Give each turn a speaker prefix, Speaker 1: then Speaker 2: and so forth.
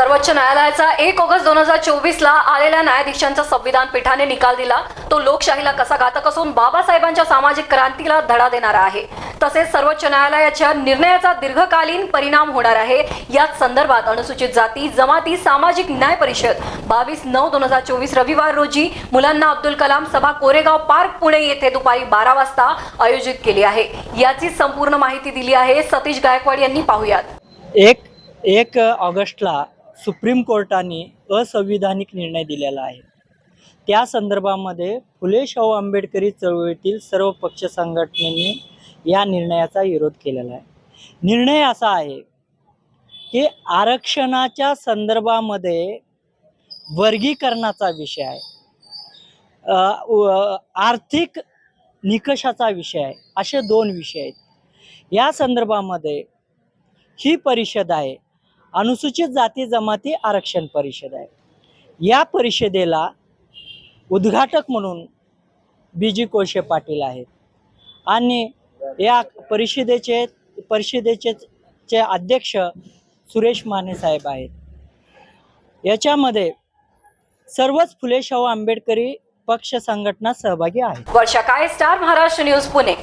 Speaker 1: सर्वोच्च न्यायालयाचा एक ऑगस्ट दोन हजार चोवीस ला आलेल्या न्यायाधीशांचा संविधान पीठाने निकाल दिला. तो लोकशाहीला कसा घातक असून बाबासाहेबांच्या सामाजिक क्रांतीला धडा देणारा आहे. तसेच सर्वोच्च न्यायालयाच्या निर्णयाचा दीर्घकालीन परिणाम होणार आहे. याच संदर्भात अनुसूचित जाती जमाती सामाजिक न्याय परिषद बावीस नऊ दोन हजार चोवीस रविवार रोजी मुलांना अब्दुल कलाम सभा कोरेगाव पार्क पुणे येथे दुपारी बारा वाजता आयोजित केली आहे. याची संपूर्ण माहिती दिली आहे सतीश गायकवाड यांनी. पाहुयात.
Speaker 2: एक एक ऑगस्टला सुप्रीम कोर्टाने असंविधानिक निर्णय दिलेला आहे. त्या संदर्भामध्ये फुले शाहू आंबेडकरी चळवळीतील सर्व पक्ष संघटनेने या निर्णयाचा विरोध केलेला आहे. निर्णय असा आहे की आरक्षणाच्या संदर्भामध्ये वर्गीकरणाचा विषय आहे. आर्थिक निकषाचा विषय आहे. असे दोन विषय आहेत. या संदर्भामध्ये ही परिषद आहे अनुसूचित जाती जमाती आरक्षण परिषद आहे. या परिषदेला उद्घाटक म्हणून बी जी कोळशे पाटील आहेत. आणि या परिषदेचे परिषदेचे चे अध्यक्ष सुरेश माने साहेब आहेत. याच्यामध्ये सर्वच फुले शाहू आंबेडकरी पक्ष संघटना सहभागी आहेत.
Speaker 1: वर्षा काय स्टार महाराष्ट्र न्यूज पुणे.